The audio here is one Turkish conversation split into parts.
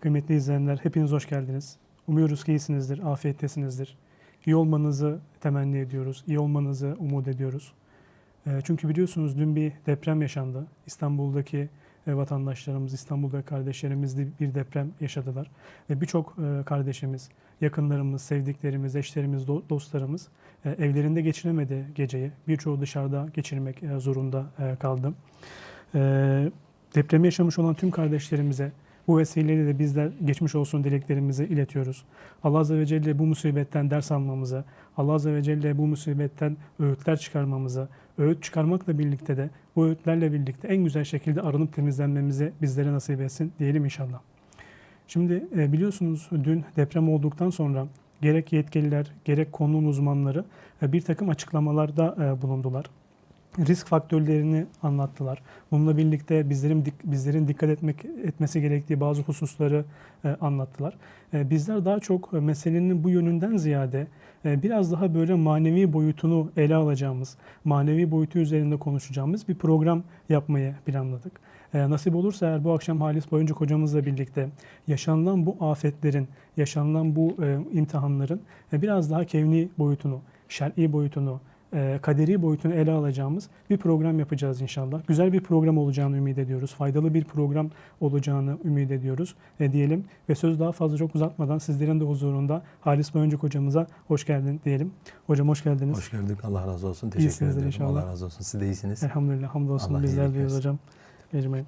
Kıymetli izleyenler hepiniz hoş geldiniz. Umuyoruz ki iyisinizdir, afiyettesinizdir. İyi olmanızı temenni ediyoruz, iyi olmanızı umut ediyoruz. E, Çünkü biliyorsunuz dün bir deprem yaşandı. İstanbul'daki e, vatandaşlarımız, İstanbul'daki kardeşlerimiz de bir deprem yaşadılar. Ve birçok e, kardeşimiz, yakınlarımız, sevdiklerimiz, eşlerimiz, do- dostlarımız e, evlerinde geçiremedi geceyi. Birçoğu dışarıda geçirmek zorunda kaldı. Depremi yaşamış olan tüm kardeşlerimize bu vesileyle de bizler geçmiş olsun dileklerimizi iletiyoruz. Allah Azze ve Celle bu musibetten ders almamızı, Allah Azze ve Celle bu musibetten öğütler çıkarmamızı, öğüt çıkarmakla birlikte de bu öğütlerle birlikte en güzel şekilde arınıp temizlenmemizi bizlere nasip etsin diyelim inşallah. Şimdi e, biliyorsunuz dün deprem olduktan sonra gerek yetkililer gerek konunun uzmanları e, bir takım açıklamalarda e, bulundular risk faktörlerini anlattılar. Bununla birlikte bizlerin bizlerin dikkat etmek etmesi gerektiği bazı hususları e, anlattılar. E, bizler daha çok meselenin bu yönünden ziyade e, biraz daha böyle manevi boyutunu ele alacağımız, manevi boyutu üzerinde konuşacağımız bir program yapmayı planladık. E, nasip olursa eğer bu akşam Halis Boyuncuk hocamızla birlikte yaşanılan bu afetlerin, yaşanılan bu e, imtihanların e, biraz daha kevni boyutunu, şer'i boyutunu, kaderi boyutunu ele alacağımız bir program yapacağız inşallah. Güzel bir program olacağını ümit ediyoruz. Faydalı bir program olacağını ümit ediyoruz e, diyelim. Ve söz daha fazla çok uzatmadan sizlerin de huzurunda Halis Boyuncuk hocamıza hoş geldin diyelim. Hocam hoş geldiniz. Hoş gördük. Allah razı olsun. Teşekkür İyisinizdir ederim. inşallah. Allah razı olsun. Siz de iyisiniz. Elhamdülillah, hamdolsun Allah bizler versin. hocam. Ecmaîn.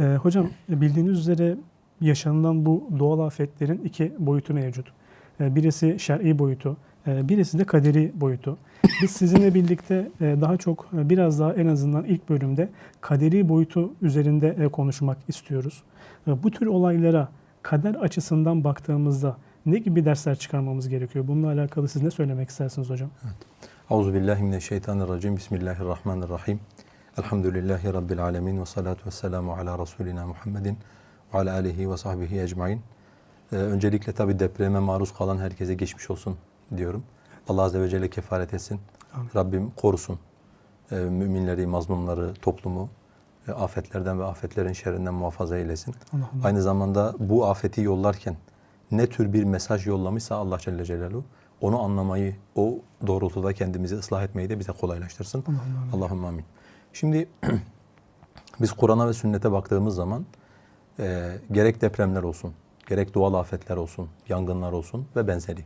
Ee, hocam bildiğiniz üzere yaşanılan bu doğal afetlerin iki boyutu mevcut. Ee, birisi şer'i boyutu, e, birisi de kaderi boyutu. Biz sizinle birlikte e, daha çok e, biraz daha en azından ilk bölümde kaderi boyutu üzerinde e, konuşmak istiyoruz. Bu tür olaylara kader açısından baktığımızda ne gibi dersler çıkarmamız gerekiyor? Bununla alakalı siz ne söylemek istersiniz hocam? Euzu billahi mineşşeytanirracim. Bismillahirrahmanirrahim. Elhamdülillahi rabbil alamin ve salatu vesselamu ala rasulina Muhammedin ve ala alihi ve sahbihi ecmaîn. Ee, öncelikle tabi depreme maruz kalan herkese geçmiş olsun diyorum. Allah azze ve celle kefaret etsin. Amin. Rabbim korusun. Ee, müminleri, mazlumları, toplumu e, afetlerden ve afetlerin şerrinden muhafaza eylesin. Allah'ım. Aynı zamanda bu afeti yollarken ne tür bir mesaj yollamışsa Allah Celle Celaluhu onu anlamayı, o doğrultuda kendimizi ıslah etmeyi de bize kolaylaştırsın. Amin. Allahümme amin. Şimdi biz Kur'an'a ve sünnete baktığımız zaman e, gerek depremler olsun, gerek doğal afetler olsun, yangınlar olsun ve benzeri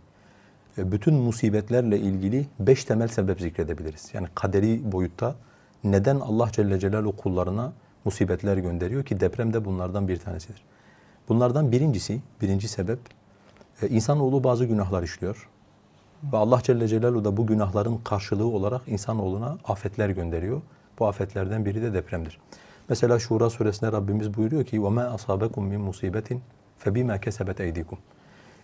e, bütün musibetlerle ilgili beş temel sebep zikredebiliriz. Yani kaderi boyutta neden Allah Celle Celaluhu kullarına musibetler gönderiyor ki deprem de bunlardan bir tanesidir. Bunlardan birincisi, birinci sebep e, insanoğlu bazı günahlar işliyor. Ve Allah Celle Celaluhu da bu günahların karşılığı olarak insanoğluna afetler gönderiyor. Bu afetlerden biri de depremdir. Mesela Şura suresinde Rabbimiz buyuruyor ki وَمَا أَصَابَكُمْ مِنْ مُصِيبَةٍ فَبِمَا كَسَبَتْ اَيْدِيكُمْ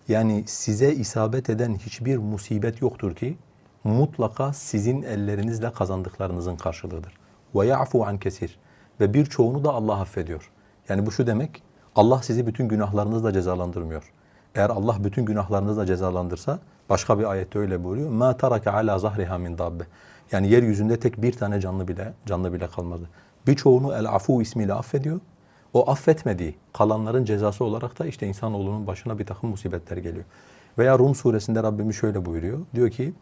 yani size isabet eden hiçbir musibet yoktur ki mutlaka sizin ellerinizle kazandıklarınızın karşılığıdır. Ve ya'fu an kesir. Ve birçoğunu da Allah affediyor. Yani bu şu demek, Allah sizi bütün günahlarınızla cezalandırmıyor. Eğer Allah bütün günahlarınızla cezalandırsa, başka bir ayette öyle buyuruyor. Ma taraka ala zahriha min dabbe. Yani yeryüzünde tek bir tane canlı bile canlı bile kalmadı. Birçoğunu el afu ismiyle affediyor o affetmediği kalanların cezası olarak da işte insanoğlunun başına bir takım musibetler geliyor. Veya Rum suresinde Rabbimiz şöyle buyuruyor. Diyor ki: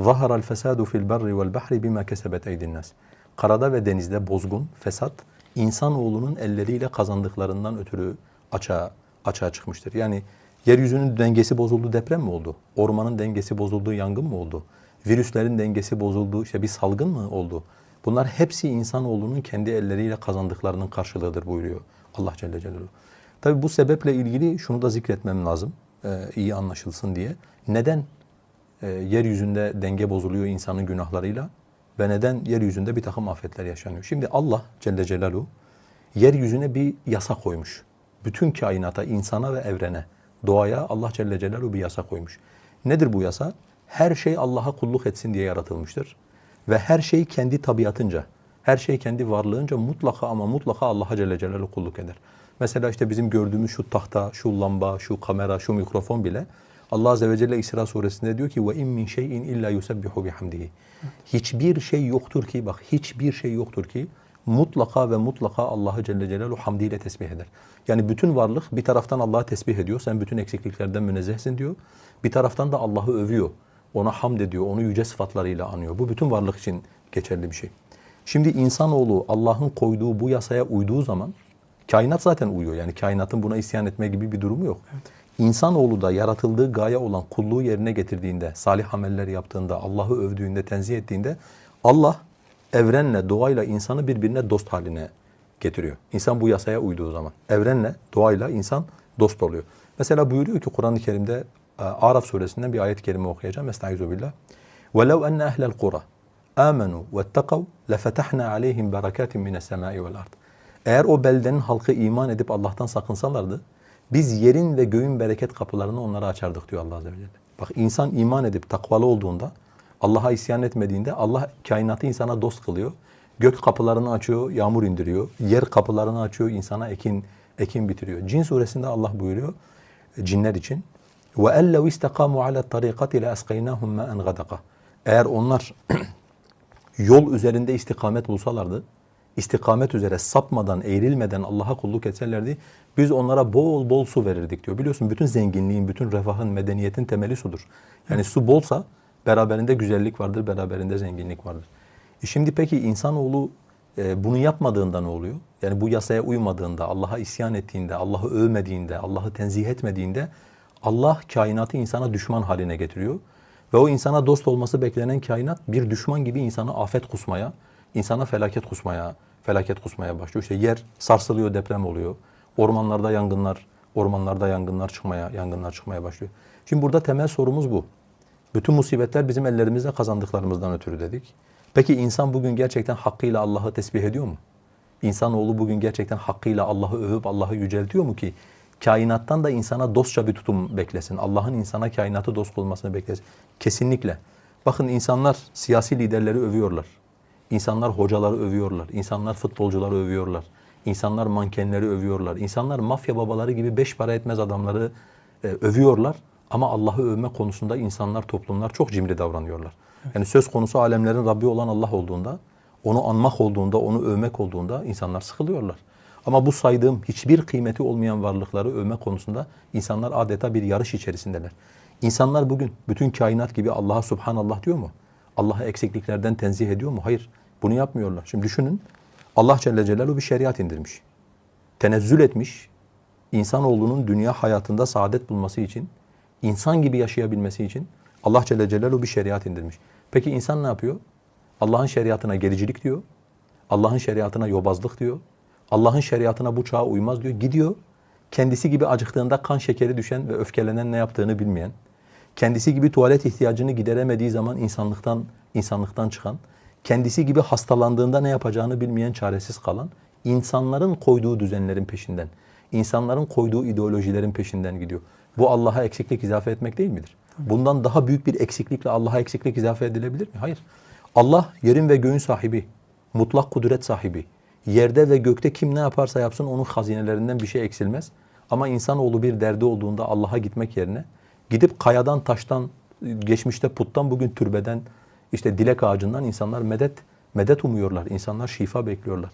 "Zaharal fesadu fil berri vel bahri bima kesebet eydin nas." Karada ve denizde bozgun, fesat insanoğlunun elleriyle kazandıklarından ötürü açığa açığa çıkmıştır. Yani yeryüzünün dengesi bozuldu, deprem mi oldu? Ormanın dengesi bozuldu, yangın mı oldu? Virüslerin dengesi bozuldu, işte bir salgın mı oldu? Bunlar hepsi insanoğlunun kendi elleriyle kazandıklarının karşılığıdır buyuruyor Allah Celle Celaluhu. Tabi bu sebeple ilgili şunu da zikretmem lazım, e, iyi anlaşılsın diye. Neden e, yeryüzünde denge bozuluyor insanın günahlarıyla ve neden yeryüzünde bir takım afetler yaşanıyor? Şimdi Allah Celle Celaluhu yeryüzüne bir yasa koymuş. Bütün kainata, insana ve evrene, doğaya Allah Celle Celaluhu bir yasa koymuş. Nedir bu yasa? Her şey Allah'a kulluk etsin diye yaratılmıştır. Ve her şey kendi tabiatınca, her şey kendi varlığınca mutlaka ama mutlaka Allah'a Celle Celaluhu kulluk eder. Mesela işte bizim gördüğümüz şu tahta, şu lamba, şu kamera, şu mikrofon bile Allah Azze ve Celle İsra suresinde diyor ki ve in min şeyin illa yusebbihu bihamdihi. Hiçbir şey yoktur ki bak hiçbir şey yoktur ki mutlaka ve mutlaka Allah'ı Celle Celaluhu hamdiyle tesbih eder. Yani bütün varlık bir taraftan Allah'ı tesbih ediyor. Sen bütün eksikliklerden münezzehsin diyor. Bir taraftan da Allah'ı övüyor. Ona hamd ediyor. Onu yüce sıfatlarıyla anıyor. Bu bütün varlık için geçerli bir şey. Şimdi insanoğlu Allah'ın koyduğu bu yasaya uyduğu zaman kainat zaten uyuyor. Yani kainatın buna isyan etme gibi bir durumu yok. İnsanoğlu da yaratıldığı gaye olan kulluğu yerine getirdiğinde, salih ameller yaptığında, Allah'ı övdüğünde, tenzih ettiğinde Allah evrenle, doğayla insanı birbirine dost haline getiriyor. İnsan bu yasaya uyduğu zaman. Evrenle, doğayla insan dost oluyor. Mesela buyuruyor ki Kur'an-ı Kerim'de e, Araf suresinden bir ayet-i kerime okuyacağım. Estaizu billah. وَلَوْ أَنَّ أَهْلَ الْقُرَى آمَنُوا وَاتَّقَوْا لَفَتَحْنَا عَلَيْهِمْ بَرَكَاتٍ مِنَ السَّمَاءِ وَالْأَرْضِ Eğer o beldenin halkı iman edip Allah'tan sakınsalardı, biz yerin ve göğün bereket kapılarını onlara açardık diyor Allah Azze ve Celle. Bak insan iman edip takvalı olduğunda, Allah'a isyan etmediğinde Allah kainatı insana dost kılıyor. Gök kapılarını açıyor, yağmur indiriyor. Yer kapılarını açıyor, insana ekin ekin bitiriyor. Cin suresinde Allah buyuruyor cinler için. Ve ellev istakamu ala tariqati la esqaynahum ma'en gadaka. Eğer onlar yol üzerinde istikamet bulsalardı, istikamet üzere sapmadan, eğrilmeden Allah'a kulluk etselerdi, biz onlara bol bol su verirdik diyor. Biliyorsun bütün zenginliğin, bütün refahın, medeniyetin temeli sudur. Yani su bolsa beraberinde güzellik vardır, beraberinde zenginlik vardır. E şimdi peki insanoğlu e, bunu yapmadığında ne oluyor? Yani bu yasaya uymadığında, Allah'a isyan ettiğinde, Allah'ı övmediğinde, Allah'ı tenzih etmediğinde Allah kainatı insana düşman haline getiriyor. Ve o insana dost olması beklenen kainat bir düşman gibi insana afet kusmaya, insana felaket kusmaya, felaket kusmaya başlıyor. İşte yer sarsılıyor, deprem oluyor. Ormanlarda yangınlar, ormanlarda yangınlar çıkmaya, yangınlar çıkmaya başlıyor. Şimdi burada temel sorumuz bu. Bütün musibetler bizim ellerimizde kazandıklarımızdan ötürü dedik. Peki insan bugün gerçekten hakkıyla Allah'ı tesbih ediyor mu? İnsanoğlu bugün gerçekten hakkıyla Allah'ı övüp Allah'ı yüceltiyor mu ki kainattan da insana dostça bir tutum beklesin. Allah'ın insana kainatı dost olmasını beklesin. Kesinlikle. Bakın insanlar siyasi liderleri övüyorlar. İnsanlar hocaları övüyorlar. İnsanlar futbolcuları övüyorlar. İnsanlar mankenleri övüyorlar. İnsanlar mafya babaları gibi beş para etmez adamları e, övüyorlar. Ama Allah'ı övme konusunda insanlar, toplumlar çok cimri davranıyorlar. Yani söz konusu alemlerin Rabbi olan Allah olduğunda, onu anmak olduğunda, onu övmek olduğunda insanlar sıkılıyorlar. Ama bu saydığım hiçbir kıymeti olmayan varlıkları övme konusunda insanlar adeta bir yarış içerisindeler. İnsanlar bugün bütün kainat gibi Allah'a subhanallah diyor mu? Allah'ı eksikliklerden tenzih ediyor mu? Hayır. Bunu yapmıyorlar. Şimdi düşünün. Allah Celle Celaluhu bir şeriat indirmiş. Tenezzül etmiş. İnsanoğlunun dünya hayatında saadet bulması için, insan gibi yaşayabilmesi için Allah Celle Celaluhu bir şeriat indirmiş. Peki insan ne yapıyor? Allah'ın şeriatına gericilik diyor. Allah'ın şeriatına yobazlık diyor. Allah'ın şeriatına bu çağa uymaz diyor. Gidiyor. Kendisi gibi acıktığında kan şekeri düşen ve öfkelenen ne yaptığını bilmeyen, kendisi gibi tuvalet ihtiyacını gideremediği zaman insanlıktan insanlıktan çıkan, kendisi gibi hastalandığında ne yapacağını bilmeyen, çaresiz kalan, insanların koyduğu düzenlerin peşinden, insanların koyduğu ideolojilerin peşinden gidiyor. Bu Allah'a eksiklik izafe etmek değil midir? Bundan daha büyük bir eksiklikle Allah'a eksiklik izafe edilebilir mi? Hayır. Allah yerin ve göğün sahibi, mutlak kudret sahibi. Yerde ve gökte kim ne yaparsa yapsın onun hazinelerinden bir şey eksilmez. Ama insanoğlu bir derdi olduğunda Allah'a gitmek yerine gidip kayadan, taştan, geçmişte puttan, bugün türbeden, işte dilek ağacından insanlar medet medet umuyorlar. İnsanlar şifa bekliyorlar.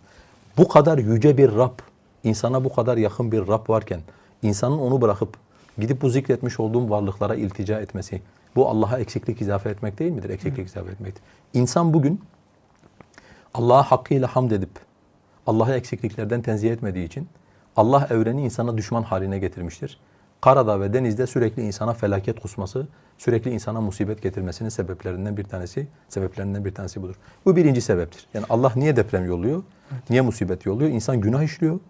Bu kadar yüce bir Rab, insana bu kadar yakın bir Rab varken insanın onu bırakıp gidip bu zikretmiş olduğum varlıklara iltica etmesi, bu Allah'a eksiklik izafe etmek değil midir? Eksiklik izafe etmektir. İnsan bugün Allah'a hakkıyla hamd edip Allah'ı eksikliklerden tenzih etmediği için Allah evreni insana düşman haline getirmiştir. Karada ve denizde sürekli insana felaket kusması, sürekli insana musibet getirmesinin sebeplerinden bir tanesi, sebeplerinden bir tanesi budur. Bu birinci sebeptir. Yani Allah niye deprem yolluyor? Niye musibet yolluyor? İnsan günah işliyor.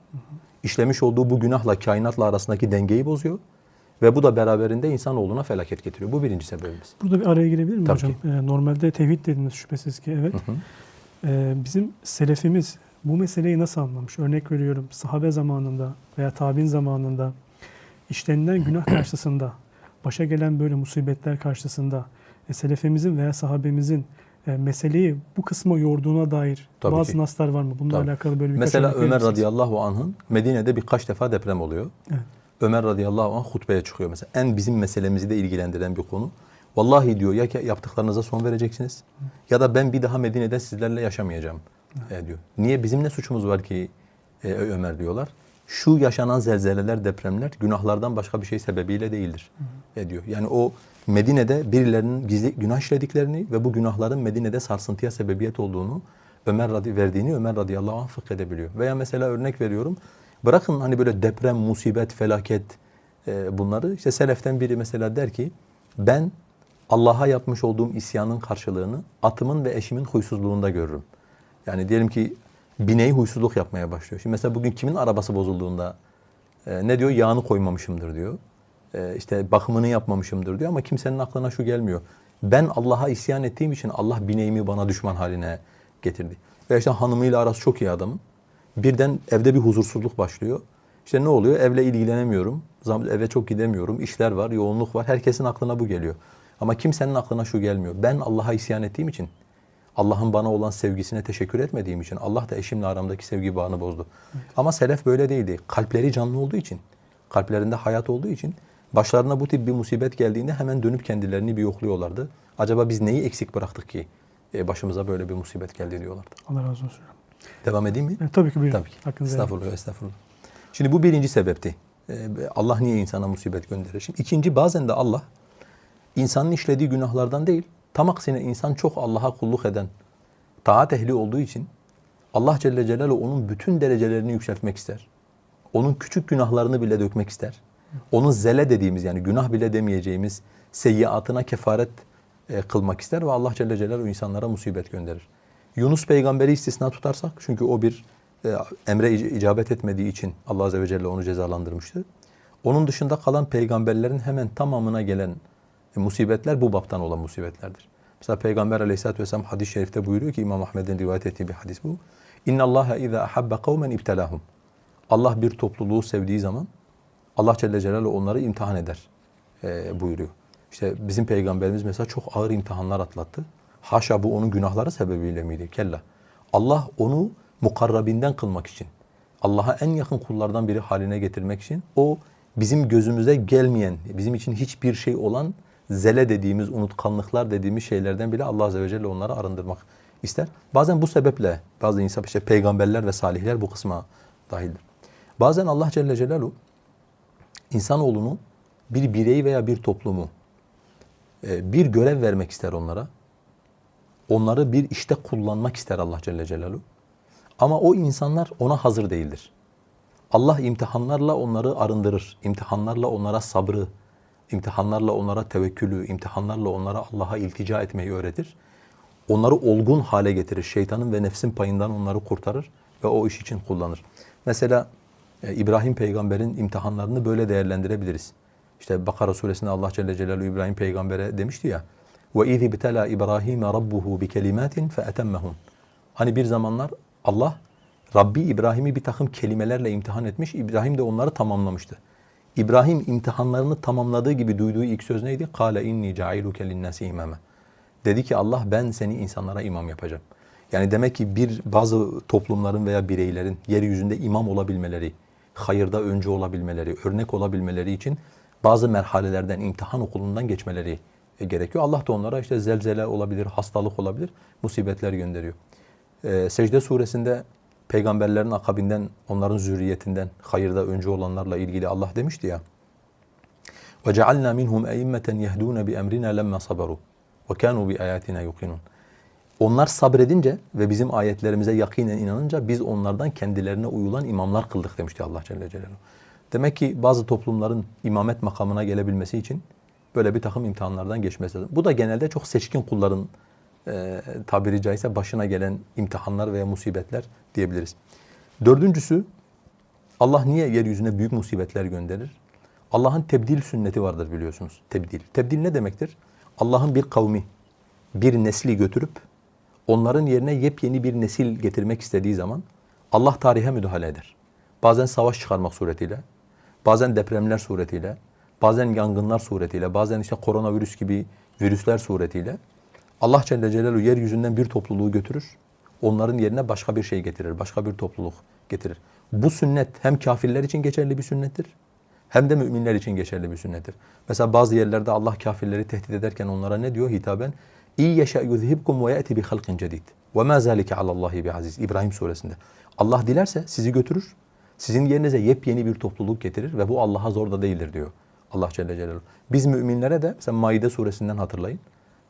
İşlemiş olduğu bu günahla kainatla arasındaki dengeyi bozuyor. Ve bu da beraberinde insanoğluna felaket getiriyor. Bu birinci sebebimiz. Burada bir araya girebilir miyim Tabii hocam? ki. Ee, normalde tevhid dediniz şüphesiz ki evet. Hı hı. Ee, bizim selefimiz bu meseleyi nasıl anlamış? Örnek veriyorum sahabe zamanında veya tabi'in zamanında işlenilen günah karşısında, başa gelen böyle musibetler karşısında e, selefimizin veya sahabemizin e, meseleyi bu kısma yorduğuna dair Tabii bazı ki. naslar var mı? Bununla Tabii. alakalı böyle birkaç Mesela Ömer radıyallahu anh'ın Medine'de birkaç defa deprem oluyor. Evet. Ömer radıyallahu anh hutbeye çıkıyor mesela. En bizim meselemizi de ilgilendiren bir konu. Vallahi diyor ya yaptıklarınıza son vereceksiniz ya da ben bir daha Medine'de sizlerle yaşamayacağım. E, diyor. Niye bizim ne suçumuz var ki e, Ömer diyorlar. Şu yaşanan zelzeleler, depremler günahlardan başka bir şey sebebiyle değildir e, diyor. Yani o Medine'de birilerinin gizli günah işlediklerini ve bu günahların Medine'de sarsıntıya sebebiyet olduğunu Ömer radi verdiğini Ömer radıyallahu anh fıkhedebiliyor. Veya mesela örnek veriyorum. Bırakın hani böyle deprem, musibet, felaket e, bunları. işte seleften biri mesela der ki ben Allah'a yapmış olduğum isyanın karşılığını atımın ve eşimin huysuzluğunda görürüm. Yani diyelim ki bineği huysuzluk yapmaya başlıyor. Şimdi mesela bugün kimin arabası bozulduğunda e, ne diyor? Yağını koymamışımdır diyor. E, işte bakımını yapmamışımdır diyor ama kimsenin aklına şu gelmiyor. Ben Allah'a isyan ettiğim için Allah bineğimi bana düşman haline getirdi. Ve işte hanımıyla arası çok iyi adamın. Birden evde bir huzursuzluk başlıyor. İşte ne oluyor? Evle ilgilenemiyorum. Eve çok gidemiyorum. İşler var, yoğunluk var. Herkesin aklına bu geliyor. Ama kimsenin aklına şu gelmiyor. Ben Allah'a isyan ettiğim için, Allah'ın bana olan sevgisine teşekkür etmediğim için Allah da eşimle aramdaki sevgi bağını bozdu. Ama selef böyle değildi. Kalpleri canlı olduğu için, kalplerinde hayat olduğu için başlarına bu tip bir musibet geldiğinde hemen dönüp kendilerini bir yokluyorlardı. Acaba biz neyi eksik bıraktık ki e, başımıza böyle bir musibet geldi diyorlardı. Allah razı olsun. Devam edeyim mi? E, tabii ki buyurun. Tabii ki. Hakkınızı edin. Estağfurullah, estağfurullah. Şimdi bu birinci sebepti. Ee, Allah niye insana musibet gönderir? Şimdi ikinci bazen de Allah insanın işlediği günahlardan değil, tam aksine insan çok Allah'a kulluk eden, taat ehli olduğu için Allah Celle Celaluhu onun bütün derecelerini yükseltmek ister. Onun küçük günahlarını bile dökmek ister. Onun zele dediğimiz yani günah bile demeyeceğimiz seyyiatına kefaret e, kılmak ister ve Allah Celle Celaluhu insanlara musibet gönderir. Yunus peygamberi istisna tutarsak çünkü o bir e, emre ic- icabet etmediği için Allah Azze ve Celle onu cezalandırmıştı. Onun dışında kalan peygamberlerin hemen tamamına gelen musibetler bu baptan olan musibetlerdir. Mesela Peygamber Aleyhisselatü Vesselam hadis-i şerifte buyuruyor ki İmam Ahmed'in rivayet ettiği bir hadis bu. İnna Allaha iza ahabba kavmen ibtelahum. Allah bir topluluğu sevdiği zaman Allah Celle Celaluhu onları imtihan eder e, buyuruyor. İşte bizim peygamberimiz mesela çok ağır imtihanlar atlattı. Haşa bu onun günahları sebebiyle miydi? Kella. Allah onu mukarrabinden kılmak için, Allah'a en yakın kullardan biri haline getirmek için o bizim gözümüze gelmeyen, bizim için hiçbir şey olan zele dediğimiz, unutkanlıklar dediğimiz şeylerden bile Allah Azze ve Celle onları arındırmak ister. Bazen bu sebeple bazı insan işte peygamberler ve salihler bu kısma dahildir. Bazen Allah Celle Celaluhu insanoğlunu bir birey veya bir toplumu e, bir görev vermek ister onlara. Onları bir işte kullanmak ister Allah Celle Celaluhu. Ama o insanlar ona hazır değildir. Allah imtihanlarla onları arındırır. İmtihanlarla onlara sabrı, imtihanlarla onlara tevekkülü, imtihanlarla onlara Allah'a iltica etmeyi öğretir. Onları olgun hale getirir. Şeytanın ve nefsin payından onları kurtarır ve o iş için kullanır. Mesela e, İbrahim peygamberin imtihanlarını böyle değerlendirebiliriz. İşte Bakara suresinde Allah Celle Celaluhu İbrahim peygambere demişti ya ve iz ibtala İbrahim rabbuhu bi kelimatin feetemmehun. Hani bir zamanlar Allah Rabbi İbrahim'i bir takım kelimelerle imtihan etmiş. İbrahim de onları tamamlamıştı. İbrahim imtihanlarını tamamladığı gibi duyduğu ilk söz neydi? Kale inni cailuke linnâsi imame. Dedi ki Allah ben seni insanlara imam yapacağım. Yani demek ki bir bazı toplumların veya bireylerin yeryüzünde imam olabilmeleri, hayırda öncü olabilmeleri, örnek olabilmeleri için bazı merhalelerden, imtihan okulundan geçmeleri e, gerekiyor. Allah da onlara işte zelzele olabilir, hastalık olabilir, musibetler gönderiyor. Ee, Secde suresinde peygamberlerin akabinden, onların zürriyetinden, hayırda öncü olanlarla ilgili Allah demişti ya. وَجَعَلْنَا مِنْهُمْ اَئِمَّةً يَهْدُونَ بِاَمْرِنَا لَمَّا صَبَرُوا وَكَانُوا بِآيَاتِنَا يُقِنُونَ Onlar sabredince ve bizim ayetlerimize yakinen inanınca biz onlardan kendilerine uyulan imamlar kıldık demişti Allah Celle Celaluhu. Demek ki bazı toplumların imamet makamına gelebilmesi için böyle bir takım imtihanlardan geçmesi lazım. Bu da genelde çok seçkin kulların e, tabiri caizse başına gelen imtihanlar veya musibetler diyebiliriz. Dördüncüsü Allah niye yeryüzüne büyük musibetler gönderir? Allah'ın tebdil sünneti vardır biliyorsunuz. Tebdil. Tebdil ne demektir? Allah'ın bir kavmi, bir nesli götürüp onların yerine yepyeni bir nesil getirmek istediği zaman Allah tarihe müdahale eder. Bazen savaş çıkarmak suretiyle, bazen depremler suretiyle, bazen yangınlar suretiyle, bazen işte koronavirüs gibi virüsler suretiyle Allah Celle Celaluhu yeryüzünden bir topluluğu götürür. Onların yerine başka bir şey getirir, başka bir topluluk getirir. Bu sünnet hem kafirler için geçerli bir sünnettir, hem de müminler için geçerli bir sünnettir. Mesela bazı yerlerde Allah kafirleri tehdit ederken onlara ne diyor hitaben? İyi yaşa yuzhibkum ve yati bi halqin cedid. Ve ma zalike alallahi. İbrahim suresinde. Allah dilerse sizi götürür. Sizin yerinize yepyeni bir topluluk getirir ve bu Allah'a zor da değildir diyor. Allah Celle Celaluhu. Biz müminlere de mesela Maide suresinden hatırlayın.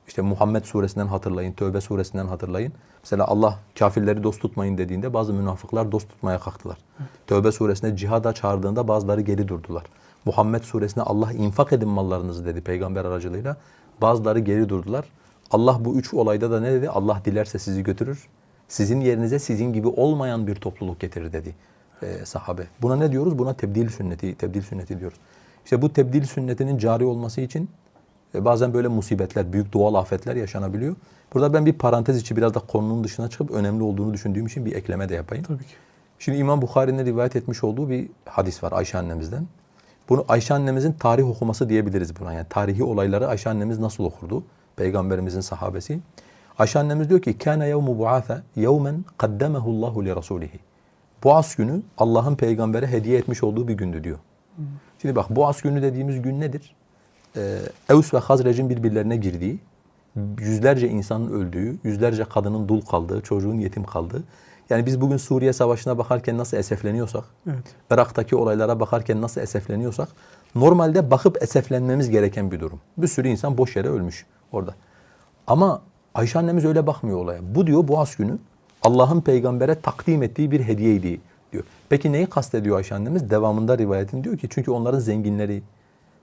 İşte Muhammed suresinden hatırlayın, Tövbe suresinden hatırlayın. Mesela Allah kafirleri dost tutmayın dediğinde bazı münafıklar dost tutmaya kalktılar. Tövbe suresinde cihada çağırdığında bazıları geri durdular. Muhammed suresinde Allah infak edin mallarınızı dedi peygamber aracılığıyla. Bazıları geri durdular. Allah bu üç olayda da ne dedi? Allah dilerse sizi götürür. Sizin yerinize sizin gibi olmayan bir topluluk getirir dedi e, sahabe. Buna ne diyoruz? Buna tebdil sünneti, tebdil sünneti diyoruz. İşte bu tebdil sünnetinin cari olması için e, bazen böyle musibetler, büyük doğal afetler yaşanabiliyor. Burada ben bir parantez içi biraz da konunun dışına çıkıp önemli olduğunu düşündüğüm için bir ekleme de yapayım. Tabii ki. Şimdi İmam Bukhari'nin rivayet etmiş olduğu bir hadis var Ayşe annemizden. Bunu Ayşe annemizin tarih okuması diyebiliriz buna. Yani tarihi olayları Ayşe annemiz nasıl okurdu? Peygamberimizin sahabesi. Ayşe annemiz diyor ki: "Kana yevmu bu'atha yevmen kaddemehu Allahu li rasulihi." Boğaz günü Allah'ın peygambere hediye etmiş olduğu bir gündü diyor. Şimdi bak Boğaz günü dediğimiz gün nedir? Ee, Evs ve Hazrec'in birbirlerine girdiği, yüzlerce insanın öldüğü, yüzlerce kadının dul kaldığı, çocuğun yetim kaldığı. Yani biz bugün Suriye Savaşı'na bakarken nasıl esefleniyorsak, Evet. Irak'taki olaylara bakarken nasıl esefleniyorsak, normalde bakıp eseflenmemiz gereken bir durum. Bir sürü insan boş yere ölmüş orada. Ama Ayşe annemiz öyle bakmıyor olaya. Bu diyor Boğaz günü Allah'ın peygambere takdim ettiği bir hediyeydi diyor. Peki neyi kastediyor Ayşe annemiz? Devamında rivayetin diyor ki çünkü onların zenginleri,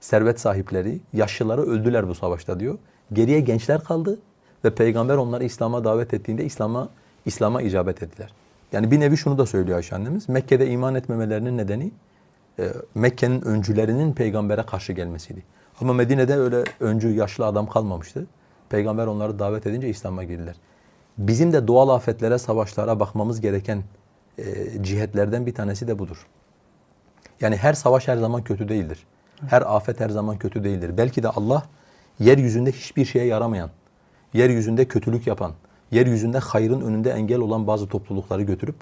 servet sahipleri, yaşlıları öldüler bu savaşta diyor. Geriye gençler kaldı ve peygamber onları İslam'a davet ettiğinde İslam'a İslam'a icabet ettiler. Yani bir nevi şunu da söylüyor Ayşe annemiz. Mekke'de iman etmemelerinin nedeni e, Mekke'nin öncülerinin peygambere karşı gelmesiydi. Ama Medine'de öyle öncü yaşlı adam kalmamıştı. Peygamber onları davet edince İslam'a girdiler. Bizim de doğal afetlere, savaşlara bakmamız gereken e, cihetlerden bir tanesi de budur. Yani her savaş her zaman kötü değildir. Her afet her zaman kötü değildir. Belki de Allah yeryüzünde hiçbir şeye yaramayan, yeryüzünde kötülük yapan, yeryüzünde hayrın önünde engel olan bazı toplulukları götürüp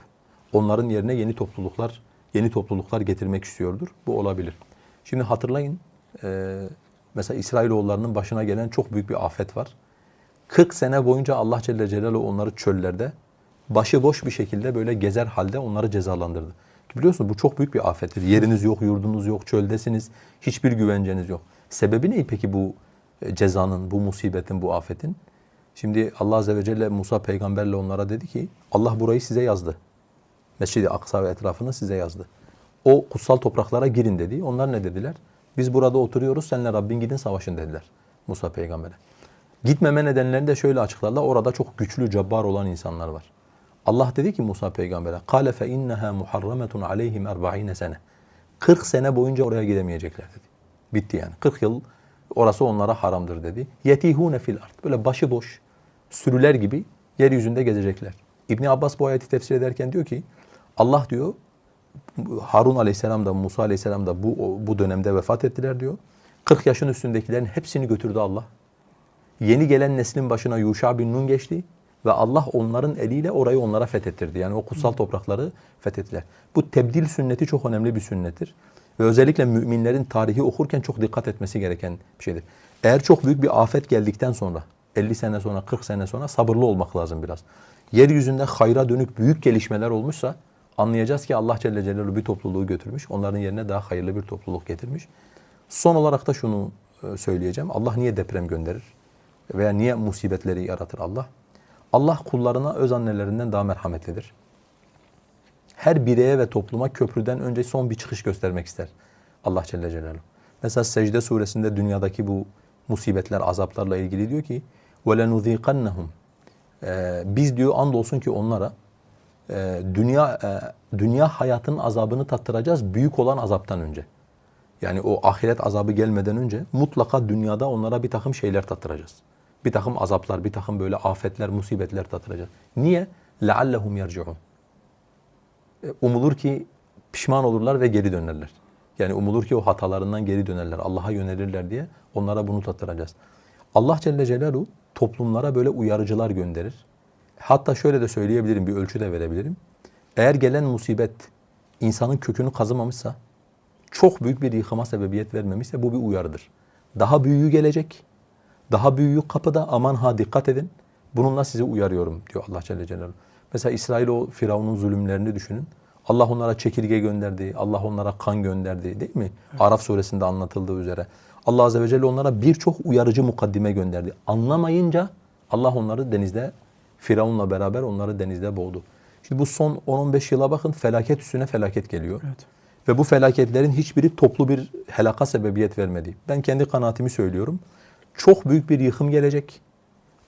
onların yerine yeni topluluklar, yeni topluluklar getirmek istiyordur. Bu olabilir. Şimdi hatırlayın, e, mesela İsrailoğullarının başına gelen çok büyük bir afet var. 40 sene boyunca Allah Celle Celaluhu onları çöllerde başıboş bir şekilde böyle gezer halde onları cezalandırdı. Biliyorsunuz bu çok büyük bir afettir. Yeriniz yok, yurdunuz yok, çöldesiniz. Hiçbir güvenceniz yok. Sebebi ne peki bu e, cezanın, bu musibetin, bu afetin? Şimdi Allah Azze ve Celle Musa peygamberle onlara dedi ki Allah burayı size yazdı. Mescid-i Aksa ve etrafını size yazdı. O kutsal topraklara girin dedi. Onlar ne dediler? Biz burada oturuyoruz, senle Rabbin gidin savaşın dediler Musa peygambere. Gitmeme nedenlerini de şöyle açıklarlar. Orada çok güçlü, cabbar olan insanlar var. Allah dedi ki Musa peygambere, "Kale fe inneha muharrametun aleyhim 40 sene." 40 sene boyunca oraya gidemeyecekler dedi. Bitti yani. 40 yıl orası onlara haramdır dedi. Yetihune fil ard. Böyle başıboş sürüler gibi yeryüzünde gezecekler. İbn Abbas bu ayeti tefsir ederken diyor ki Allah diyor Harun aleyhisselam da Musa aleyhisselam da bu bu dönemde vefat ettiler diyor. 40 yaşın üstündekilerin hepsini götürdü Allah. Yeni gelen neslin başına Yuşa bin Nun geçti ve Allah onların eliyle orayı onlara fethettirdi. Yani o kutsal toprakları fethettiler. Bu tebdil sünneti çok önemli bir sünnettir. Ve özellikle müminlerin tarihi okurken çok dikkat etmesi gereken bir şeydir. Eğer çok büyük bir afet geldikten sonra, 50 sene sonra, 40 sene sonra sabırlı olmak lazım biraz. Yeryüzünde hayra dönük büyük gelişmeler olmuşsa anlayacağız ki Allah Celle Celaluhu bir topluluğu götürmüş. Onların yerine daha hayırlı bir topluluk getirmiş. Son olarak da şunu e, söyleyeceğim. Allah niye deprem gönderir? Veya niye musibetleri yaratır Allah? Allah kullarına öz annelerinden daha merhametlidir. Her bireye ve topluma köprüden önce son bir çıkış göstermek ister Allah Celle Celaluhu. Mesela Secde suresinde dünyadaki bu musibetler, azaplarla ilgili diyor ki وَلَنُذ۪يقَنَّهُمْ ee, Biz diyor andolsun ki onlara e, dünya e, dünya hayatının azabını tattıracağız büyük olan azaptan önce. Yani o ahiret azabı gelmeden önce mutlaka dünyada onlara bir takım şeyler tattıracağız. Bir takım azaplar, bir takım böyle afetler, musibetler tattıracağız. Niye? لَعَلَّهُمْ يَرْجِعُونَ E, Umulur ki pişman olurlar ve geri dönerler. Yani umulur ki o hatalarından geri dönerler, Allah'a yönelirler diye onlara bunu tattıracağız. Allah Celle Celaluhu toplumlara böyle uyarıcılar gönderir. Hatta şöyle de söyleyebilirim, bir ölçü de verebilirim. Eğer gelen musibet insanın kökünü kazımamışsa, çok büyük bir yıkıma sebebiyet vermemişse bu bir uyarıdır. Daha büyüğü gelecek. daha büyüğü kapıda aman ha dikkat edin. Bununla sizi uyarıyorum diyor Allah Celle Celaluhu. Mesela İsrail o Firavun'un zulümlerini düşünün. Allah onlara çekirge gönderdi, Allah onlara kan gönderdi değil mi? Araf suresinde anlatıldığı üzere. Allah Azze ve Celle onlara birçok uyarıcı mukaddime gönderdi. Anlamayınca Allah onları denizde, Firavun'la beraber onları denizde boğdu. Şimdi bu son 10-15 yıla bakın felaket üstüne felaket geliyor. Evet. Ve bu felaketlerin hiçbiri toplu bir helaka sebebiyet vermedi. Ben kendi kanaatimi söylüyorum. Çok büyük bir yıkım gelecek.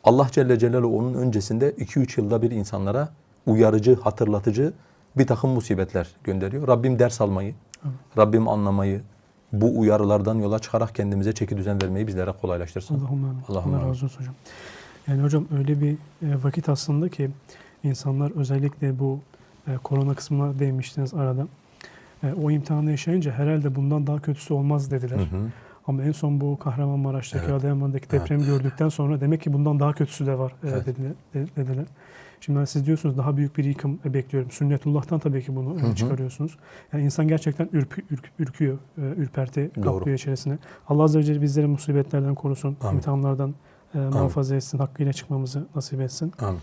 Allah Celle Celaluhu onun öncesinde 2-3 yılda bir insanlara uyarıcı, hatırlatıcı bir takım musibetler gönderiyor. Rabbim ders almayı, Rabbim anlamayı, bu uyarılardan yola çıkarak kendimize çeki düzen vermeyi bizlere kolaylaştırsın. Allahümme amin. Allahümme Allah razı olsun hocam. Yani hocam öyle bir e, vakit aslında ki insanlar özellikle bu e, korona kısmına değinmiştiniz arada. E, o imtihanı yaşayınca herhalde bundan daha kötüsü olmaz dediler. Hı hı. Ama en son bu Kahramanmaraş'taki, Evet. Adıyaman'daki Evet. depremi gördükten sonra demek ki bundan daha kötüsü de var e, Evet. dediler, de- dediler. Şimdi siz diyorsunuz daha büyük bir yıkım e, bekliyorum. Sünnetullah'tan tabii ki bunu e, Hı hı. çıkarıyorsunuz. Yani insan gerçekten ürpü, ürk- ürküyor, e, ürperti Doğru. kaplıyor içerisine. Allah Azze ve Celle bizleri musibetlerden korusun, Amin. imtihanlardan e, muhafaza etsin, hakkıyla çıkmamızı nasip etsin. Amin.